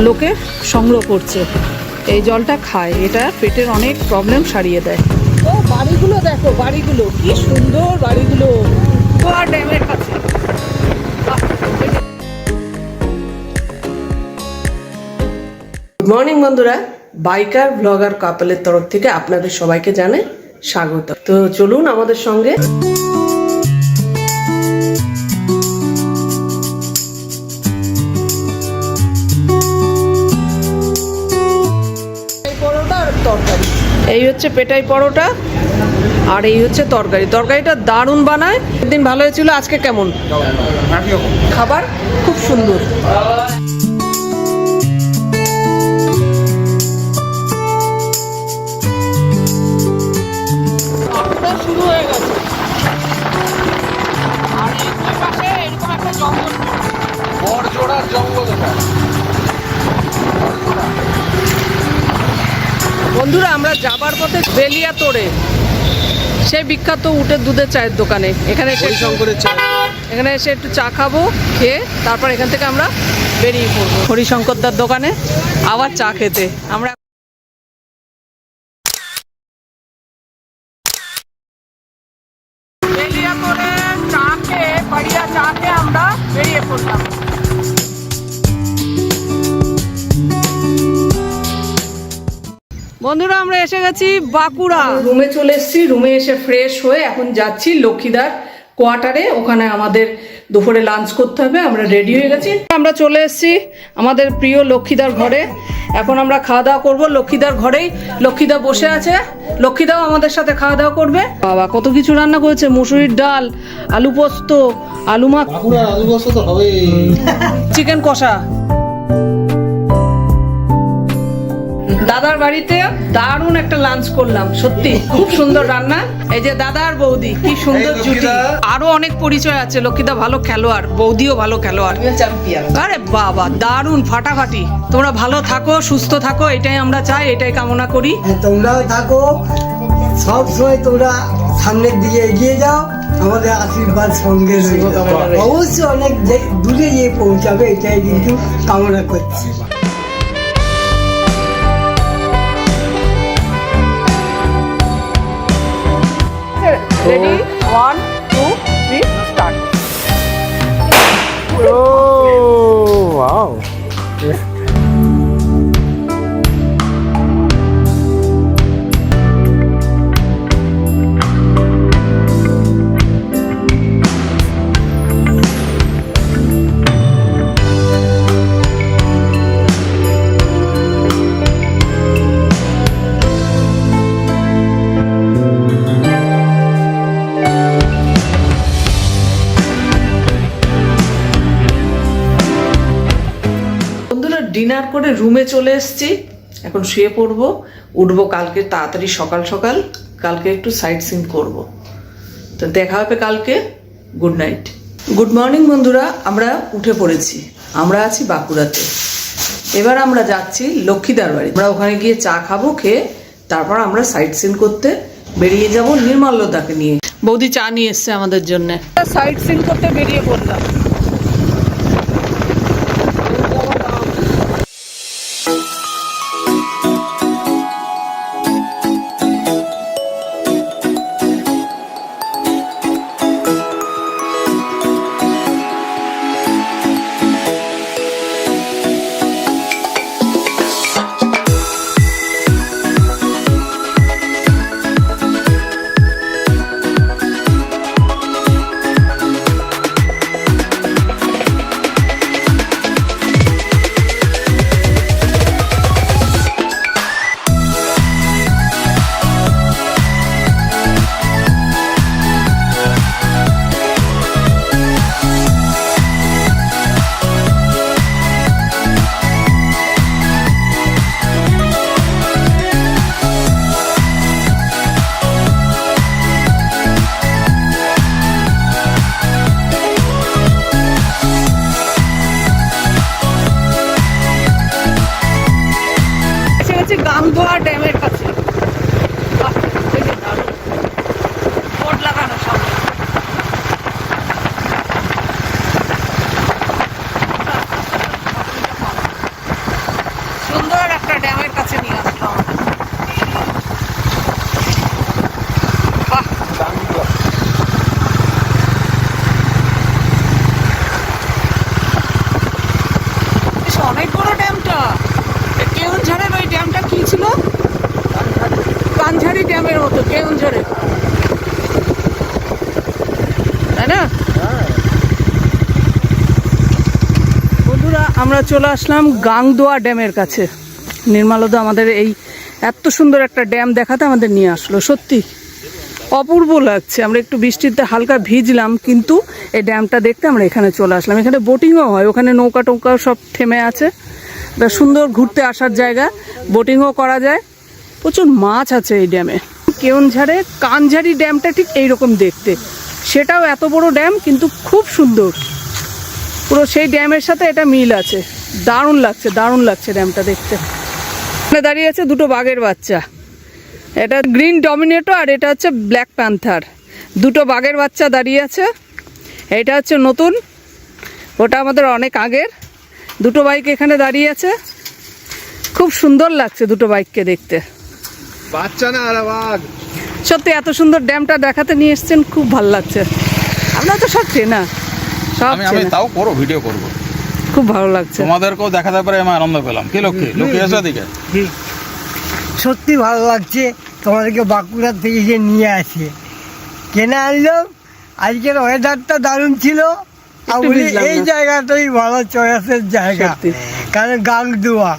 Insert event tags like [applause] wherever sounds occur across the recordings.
লোকে সংগ্রহ করছে। এই জলটা খায়। এটা পেটের অনেক প্রবলেম সারিয়ে দেয়। ও বাড়িগুলো দেখো বাড়িগুলো। কি সুন্দর বাড়িগুলো। ড্যামের কাছে গুড মর্নিং বন্ধুরা। বাইকার ব্লগার কাপলের তরফ থেকে আপনাদের সবাইকে জানাই স্বাগত। তো চলুন আমাদের সঙ্গে। তরকারি। এই হচ্ছে পেটাই পরোটা আর এই হচ্ছে তরকারি। তরকারিটা দারুণ বানায়। একদিন ভালো হয়েছিল আজকে কেমন? খাবার খুব সুন্দর। পথে বেলিয়া তোড়ে। সেই বিখ্যাত উটের দুধের চায়ের দোকানে। এখানে এসে হরিশঙ্করের চা। এখানে এসে একটু চা খাব খেয়ে তারপর এখান থেকে আমরা বেরিয়ে পড়ব। হরিশঙ্করদার দোকানে আবার চা খেতে। আমরা বেলিয়া তোড়ে চা খেয়ে বাড়িয়া চা খেয়ে আমরা বেরিয়ে পড়লাম। বন্ধুরা আমরা এসে গেছি বাঁকুড়া। রুমে চলে এসেছি রুমে এসে ফ্রেশ হয়ে এখন যাচ্ছি লক্ষ্মীদার কোয়ার্টারে ওখানে আমাদের দুপুরে লাঞ্চ করতে হবে আমরা রেডি হয়ে গেছি। আমরা চলে এসেছি আমাদের প্রিয় লক্ষ্মীদার ঘরে। এখন আমরা খাওয়া দাওয়া করব লক্ষ্মীদার ঘরেই। লক্ষ্মীদা বসে আছে। লক্ষ্মীদাও আমাদের সাথে খাওয়া দাওয়া করবে। বাবা কত কিছু রান্না করেছে? মুসুরির ডাল আলু পোস্ত আলু মাখ আলু বস্তা তো হবে চিকেন [laughs] কষা। দাদার বাড়িতে দারুণ একটা লাঞ্চ করলাম সত্যি খুব সুন্দর রান্না। এই যে দাদা আর বৌদি কি সুন্দর জুটি। আরও অনেক পরিচয় আছে লক্ষ্মীদা ভালো খেলোয়াড় বৌদিও ভালো খেলোয়াড়। আরে বাবা দারুণ ফাটাফাটি। তোমরা ভালো থাকো সুস্থ থাকো এটাই আমরা চাই এটাই কামনা করি। হ্যাঁ, তোমরাও থাকো। সব সময় তোমরা সামনের দিকে এগিয়ে যাও। আমাদের আশীর্বাদ সঙ্গে অবশ্যই অনেক দূরে গিয়ে পৌঁছাবে এটাই কিন্তু কামনা করছি। রেডি ওয়ান করে রুমে চলে এসেছি। এখন শুয়ে পড়ব। উঠবো কালকে তাড়াতাড়ি সকাল সকাল। কালকে একটু সাইট সিন করব। তো দেখা হবে কালকে। গুড নাইট গুড মর্নিং বন্ধুরা আমরা উঠে পড়েছি। আমরা আছি বাঁকুড়াতে। এবার আমরা যাচ্ছি লক্ষ্মীদার বাড়ি। আমরা ওখানে গিয়ে চা খাব খেয়ে তারপর আমরা সাইট সিন করতে বেরিয়ে যাব নির্মাল্যতাকে নিয়ে। বৌদি চা নিয়ে এসছে আমাদের জন্য। সাইট সিন করতে বেরিয়ে পড়লাম। আমরা চলে আসলাম গাংদোয়া ড্যামের কাছে। নির্মালদা আমাদের এই এত সুন্দর একটা ড্যাম দেখাতে আমাদের নিয়ে আসলো, সত্যি। অপূর্ব লাগছে, আমরা একটু বৃষ্টিতে হালকা ভিজলাম, কিন্তু এই ড্যামটা দেখতে আমরা এখানে চলে আসলাম। এখানে বোটিংও হয়, ওখানে নৌকা টৌকা সব থেমে আছে। সুন্দর ঘুরতে আসার জায়গা বোটিংও করা যায়। প্রচুর মাছ আছে এই ড্যামে। কেউনঝাড়ে, কানঝাড়ি ড্যামটা ঠিক এইরকম দেখতে। সেটাও এত বড় ড্যাম, কিন্তু খুব সুন্দর। পুরো সেই ড্যামের সাথে এটা মিল আছে। দারুণ লাগছে দারুণ লাগছে ড্যামটা দেখতে। এখানে দাঁড়িয়ে আছে দুটো বাঘের বাচ্চা। এটা গ্রিন ডমিনেটো আর এটা হচ্ছে ব্ল্যাক প্যান্থার। দুটো বাঘের বাচ্চা দাঁড়িয়ে আছে। এটা হচ্ছে নতুন। ওটা আমাদের অনেক আগের। দুটো বাইক এখানে দাঁড়িয়ে আছে। খুব সুন্দর লাগছে দুটো বাইককে দেখতে। বাচ্চা না আরে বাঘ। সত্যি এত সুন্দর ড্যামটা দেখাতে নিয়ে এসছেন খুব ভালো লাগছে। আপনারা তো সব চেনা। আমি আমি তাও করো ভিডিও করব। খুব ভালো লাগছে। তোমাদেরকেও দেখাতে পারে আমি আনন্দ পেলাম। কি লক্ষ্মী? লক্ষ্মী এসো দিকে সত্যি ভালো লাগছে তোমাদেরকে বাঁকুড়া থেকে যে নিয়ে আসে। কেনে আনলো? আজকের ওয়েদারটা দারুণ ছিল। আর বলি এই জায়গাটাই ভালো চয়েসের জায়গা। কারণ গাংদুয়া।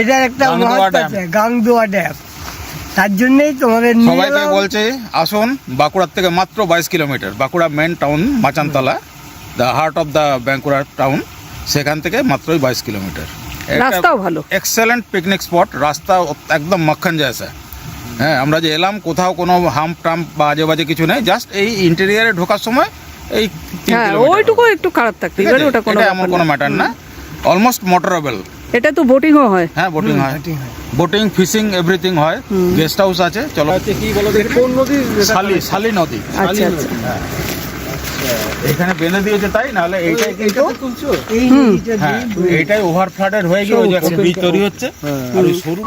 এটা একটা গাংদুয়া মহত্ব। আছে গাংদুয়া ড্যাম তার জন্যই তোমাদের নিয়ে সবাইকে বলছে আসুন বাঁকুড়ার থেকে মাত্র বাইশ kilometre Bankura main town Machantala. The heart of the Bankura town সেখান থেকে মাত্রই বাইশ কিলোমিটার। রাস্তাও ভালো। এক্সেলেন্ট পিকনিক স্পট রাস্তা একদম মাখন জেসা হ্যাঁ আমরা যে এলাম কোথাও কোনো হাম্প টাম্প বা আজে বাজে কিছু নেই জাস্ট এই ইন্টেরিয়ারে ঢোকার সময় এই হ্যাঁ ওইটুকু একটু খারাপ থাকতে এবারে ওটা কোনো এমন কোনো ম্যাটার না। অলমোস্ট মোটরেবল এটা তো বোটিংও হয়। হ্যাঁ বোটিং হয়। বোটিং ফিশিং এভরিথিং হয়। গেস্ট হাউস আছে চলো। কি বলো দেখি? কোন নদী? শালি শালি নদী। আচ্ছা আচ্ছা। এখানে বেঁধে দিয়েছে তাই? নাহলে এইটাই কিন্তু তুলছো? এই নদীটা হ্যাঁ এইটাই ওভার ফ্লাডেড হয়ে গিয়ে ওই যে একটা ব্রিজ তৈরি হচ্ছে। আর ওই সরু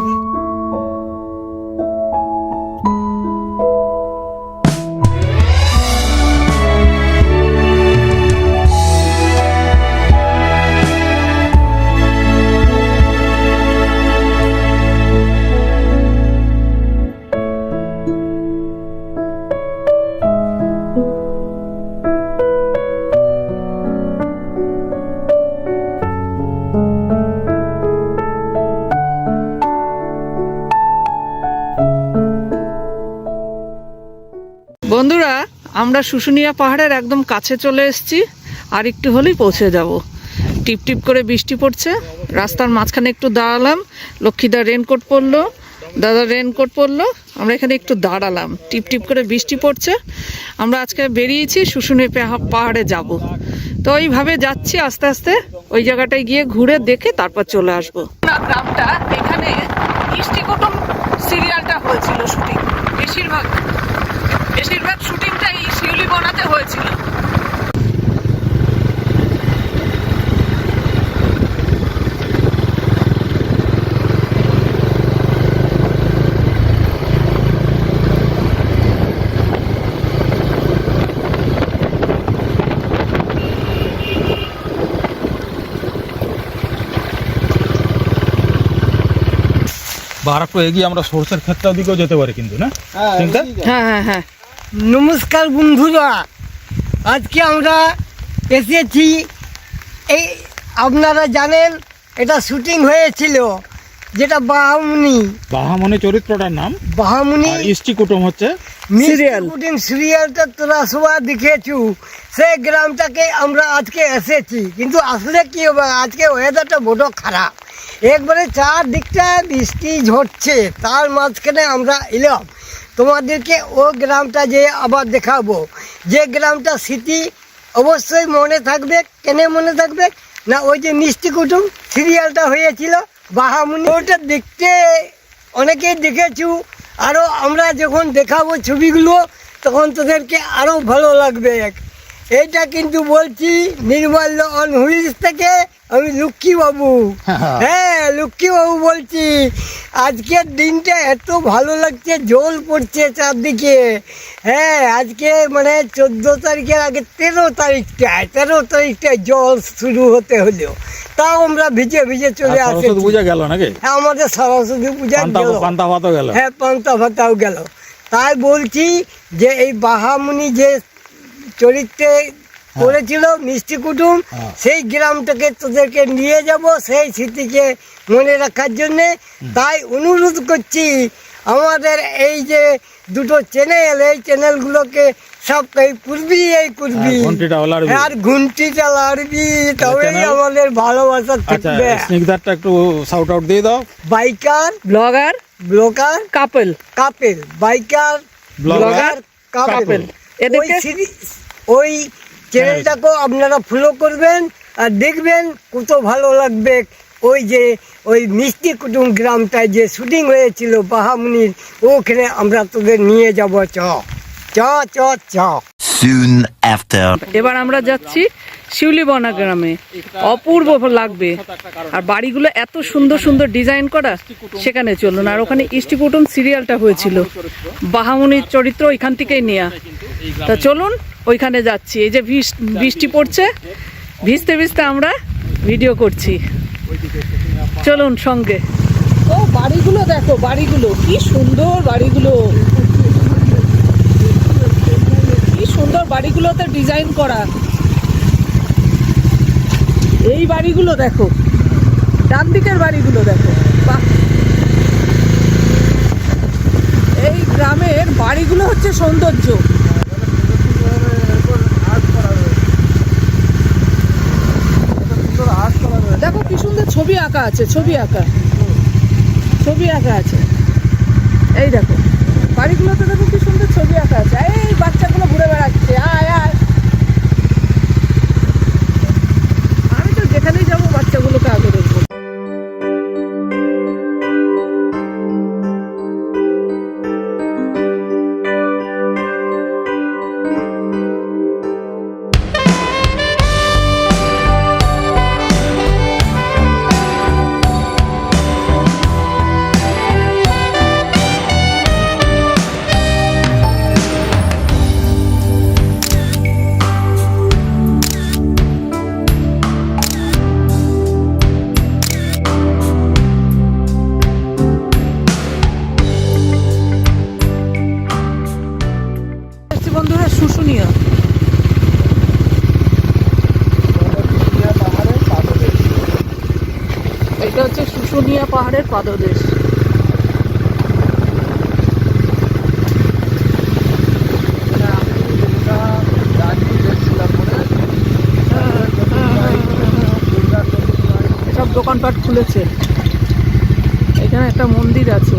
আমরা শুশুনিয়া পাহাড়ের একদম কাছে চলে এসেছি, আর একটু হলেই পৌঁছে যাব। টিপ টিপ করে বৃষ্টি পড়ছে, রাস্তার মাঝখানে একটু দাঁড়ালাম, লক্ষ্মীদা রেনকোট পরলো, দাদা রেনকোট পরলো, আমরা এখানে একটু দাঁড়ালাম, টিপ টিপ করে বৃষ্টি পড়ছে, আমরা আজকে বেরিয়েছি শুশুনিয়া পাহা- পাহাড়ে যাব। তো ওইভাবে যাচ্ছি আস্তে আস্তে, ওই জায়গাটায় গিয়ে ঘুরে দেখে তারপর চলে আসব। গ্রামটা এখানে মিষ্টি কুটুম সিরিয়ালটা হয়েছিল শুটিং, বেশিরভাগ বেশিরভাগ শুটিংটাই বনাতে হয়েছিল। বা আর একটু এগিয়ে আমরা সরষের ক্ষেতটার দিকেও যেতে পারি কিন্তু না? হ্যাঁ হ্যাঁ হ্যাঁ। নমস্কার বন্ধুরা। আজকে আমরা এসেছি এই আপনারা জানেন এটা শুটিং হয়েছিল যেটা বাহামুনি। বাহামণি চরিত্রটার নাম? বাহামুনি ইষ্টি কুটুম হচ্ছে Serial. শুটিং সিরিয়ালটা তোরা সবাই দেখেছু। সেই গ্রামটাকে আমরা আজকে এসেছি। কিন্তু আসলে কি হবে আজকে ওয়েদারটা বড় খারাপ। একবারে চারদিকটা বৃষ্টি ঝরছে তার মাঝখানে আমরা এলাম। তোমাদেরকে ও গ্রামটা যে আবার দেখাবো। যে গ্রামটা স্মৃতি অবশ্যই মনে থাকবে, কেন মনে থাকবে? না, ওই যে মিষ্টি কুটুম সিরিয়ালটা হয়েছিল, বাহামুনি। ওটা দেখতে অনেকেই দেখেছু। আরও আমরা যখন দেখাবো ছবিগুলো, তখন তোদেরকে আরও ভালো লাগবে। এইটা কিন্তু বলছি নির্মাল্য অন হুইলস থেকে আমি লক্ষ্মী বাবু। [laughs] হ্যাঁ লক্ষ্মী বাবু বলছি আজকের দিনটা এত ভালো লাগছে জল পড়ছে চারদিকে। হ্যাঁ আজকে মানে চোদ্দ তারিখের আগে তেরো তারিখটায় তেরো তারিখটায় জল শুরু হতে হলো। তাও আমরা ভিজে ভিজে চলে আসি পূজা গেল নাকি? হ্যাঁ আমাদের সরস্বতী পূজা গেল। পান্তা ভাতও গেল। হ্যাঁ পান্তা ভাতাও গেল। তাই বলছি যে এই বাহামুনি যে চরিত্রে করেছিল মিষ্টি কুটুম সেই গ্রামটাকে তোদেরকে নিয়ে যাব সেই স্মৃতিকে মনে রাখার জন্যে। তাই অনুরোধ করছি আমাদের এই যে দুটো চ্যানেল এই চ্যানেলগুলোকে সব এই করবি এই করবি। হ্যাঁ। আর ঘুমটিটা লাড়বি তবেই আমাদের ভালোবাসা আচ্ছা থাকবে স্নিগ্ধারটা একটু শাউট আউট দিয়ে দাও। Biker blogger blocker couple. Couple. Biker blogger blogger couple. এদেরকে ওই চ্যানেলটাকেও আপনারা ফলো করবেন আর দেখবেন কত ভালো লাগবে। ওই যে ওই মিষ্টি কুটুম গ্রামটায় যে শুটিং হয়েছিল বাহামুনির ওখানে আমরা তোদের নিয়ে যাব চ। চ চ চ। Soon after. এবার আমরা যাচ্ছি শিউলিবনা গ্রামে। অপূর্ব লাগবে। আর বাড়িগুলো এত সুন্দর সুন্দর ডিজাইন করা সেখানে চলুন। আর ওখানে ইষ্টি কুটুম সিরিয়ালটা হয়েছিল। বাহামুনির চরিত্র ওইখান থেকেই নেয়া। তা চলুন, ওইখানে যাচ্ছি। এই যে বৃষ- বৃষ্টি পড়ছে। ভিজতে ভিজতে আমরা ভিডিও করছি। চলুন সঙ্গে। ও, বাড়িগুলো দেখো, বাড়িগুলো। কি সুন্দর বাড়িগুলো। কি সুন্দর বাড়িগুলোতে ডিজাইন করা। এই বাড়িগুলো দেখো। ডান দিকের বাড়িগুলো দেখো। বাহ। এই গ্রামের বাড়িগুলো হচ্ছে সৌন্দর্য। দেখো কি সুন্দর ছবি আঁকা আছে, ছবি আঁকা। ছবি আঁকা আছে। এই দেখো। বাড়িগুলোতে দেখো কি সুন্দর ছবি আঁকা আছে। পাহাড়ের পাদদেশ। সব দোকানপাট খুলেছে। এখানে একটা মন্দির আছে।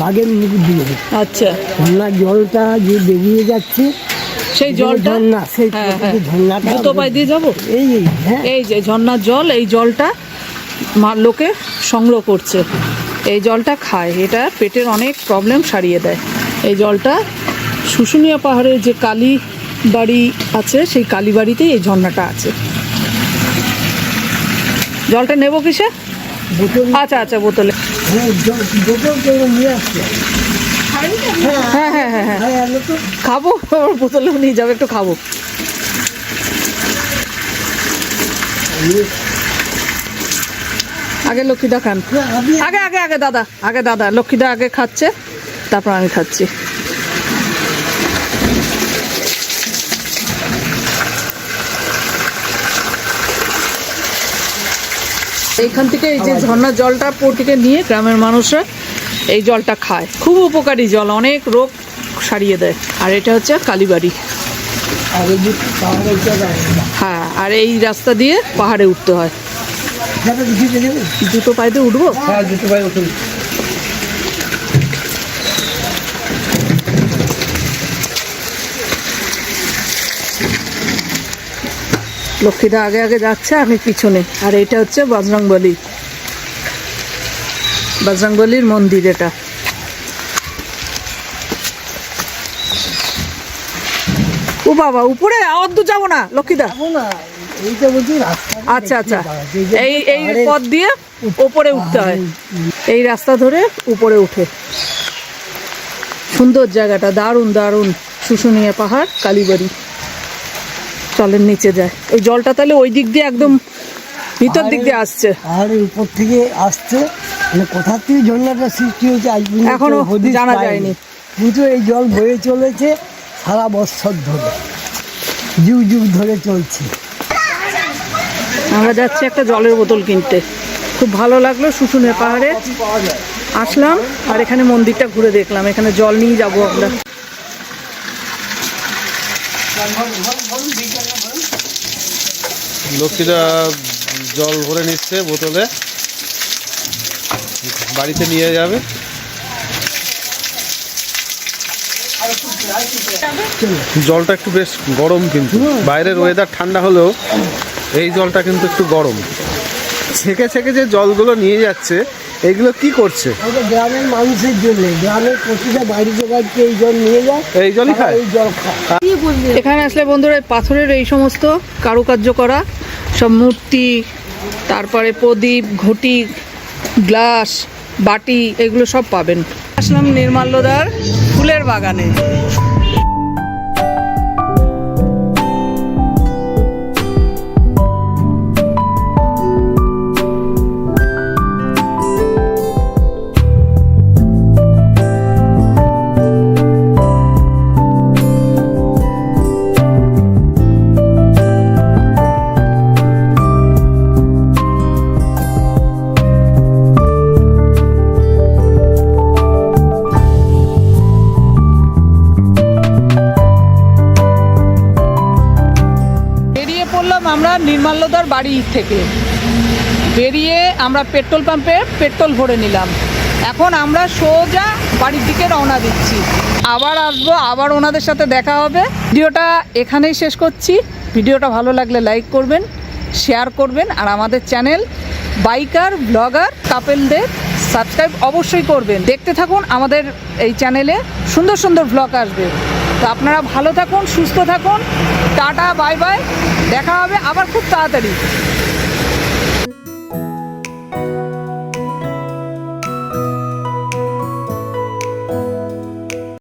বাঘের মুখ দিয়ে। আচ্ছা। ঝর্ণার জলটা যে বেরিয়ে যাচ্ছে সেই জলটা? ঝর্ণা সেই হ্যাঁ, হ্যাঁ। ঝর্ণাটা পায়ে দিয়ে যাব? এই এই, হ্যাঁ। এই যে ঝর্ণার জল এই জলটা লোকে সংগ্রহ করছে। এই জলটা খায়। এটা পেটের অনেক প্রবলেম সারিয়ে দেয়। এই জলটা শুশুনিয়া পাহাড়ের যে কালী বাড়ি আছে সেই কালী বাড়িতেই এই ঝর্ণাটা আছে। জলটা নেব কিসে? আচ্ছা আচ্ছা বোতলে। হ্যাঁ হ্যাঁ হ্যাঁ হ্যাঁ হ্যাঁ। হ্যাঁ খাব আমার বোতলেও নিয়ে যাবে একটু খাব। আগে লক্ষ্মীদা খান। আগে আগে আগে দাদা আগে দাদা লক্ষ্মীদা আগে খাচ্ছে, তারপর আমি খাচ্ছি। এইখান থেকে এই যে ঝর্ণার জলটা পোটিকে নিয়ে গ্রামের মানুষরা এই জলটা খায়। খুব উপকারী জল, অনেক রোগ সারিয়ে দেয়। আর এটা হচ্ছে কালীবাড়ি। হ্যাঁ আর এই রাস্তা দিয়ে পাহাড়ে উঠতে হয়। পায়ে দিয়ে উঠবো? হ্যাঁ দুটো ভাই উঠুন। লক্ষ্মীদা আগে আগে যাচ্ছে আমি পিছনে। আর এটা হচ্ছে বজরংবলী। বজরংবলীর মন্দির এটা। ও বাবা উপরে আওয়াজ তো যাব না লক্ষ্মীদা। না। এইটা বলছি রাস্তা আচ্ছা আচ্ছা। এই এই পথ দিয়ে উপরে উঠতে হয়। এই রাস্তা ধরে উপরে উঠে। সুন্দর জায়গাটা দারুণ দারুণ শুশুনিয়া পাহাড় কালীবাড়ি। চলেন নিচে যায়। এই জলটা তাহলে ওই দিক দিয়ে একদম ভিতর দিক দিয়ে আসছে। পাহাড়ের উপর থেকে আসছে। মানে কোথা থেকে ঝর্ণাটা সৃষ্টি হয়েছে আজ এখনও জানা যায়নি। কিন্তু এই জল বয়ে চলেছে সারা বছর ধরে। যুগ যুগ ধরে চলছে। আমরা যাচ্ছি একটা জলের বোতল কিনতে। খুব ভালো লাগল শুশুনে পাহাড়ে। আসলাম আর এখানে মন্দিরটা ঘুরে দেখলাম। এখানে জল নিয়ে যাব আমরা। লক্ষ্মীরা জল ভরে নিচ্ছে বোতলে। বাড়িতে নিয়ে যাবে। জলটা একটু বেশ গরম কিন্তু। বাইরের ওয়েদার ঠান্ডা হলেও এই জলটা কিন্তু একটু গরম। ছেঁকে ছেঁকে যে জলগুলো নিয়ে যাচ্ছে এইগুলো কি করছে? গ্রামের মানুষের জন্য গ্রামের প্রতিটা বাড়িতে বাড়িতে এই জল নিয়ে যায় এই জলই খায়? এই জল খায়। এখানে আসলে বন্ধুরা এই পাথরের এই সমস্ত কারুকার্য করা সব মূর্তি তারপরে প্রদীপ ঘটি গ্লাস বাটি এগুলো সব পাবেন। আসলাম নির্মাল্যদার ফুলের বাগানে। বাড়ি থেকে। বেরিয়ে আমরা পেট্রোল পাম্পে পেট্রোল ভরে নিলাম। এখন আমরা সোজা বাড়ির দিকে রওনা দিচ্ছি। আবার আসব, আবার ওনাদের সাথে দেখা হবে। ভিডিওটা এখানেই শেষ করছি। ভিডিওটা ভালো লাগলে লাইক করবেন, শেয়ার করবেন, আর আমাদের চ্যানেল বাইকার, ব্লগার, কাপেলদের সাবস্ক্রাইব অবশ্যই করবেন। দেখতে থাকুন আমাদের এই চ্যানেলে। সুন্দর সুন্দর ব্লগ আসবে। তো আপনারা ভালো থাকুন সুস্থ থাকুন। Tata bye bye. দেখা হবে আবার খুব তাড়াতাড়ি।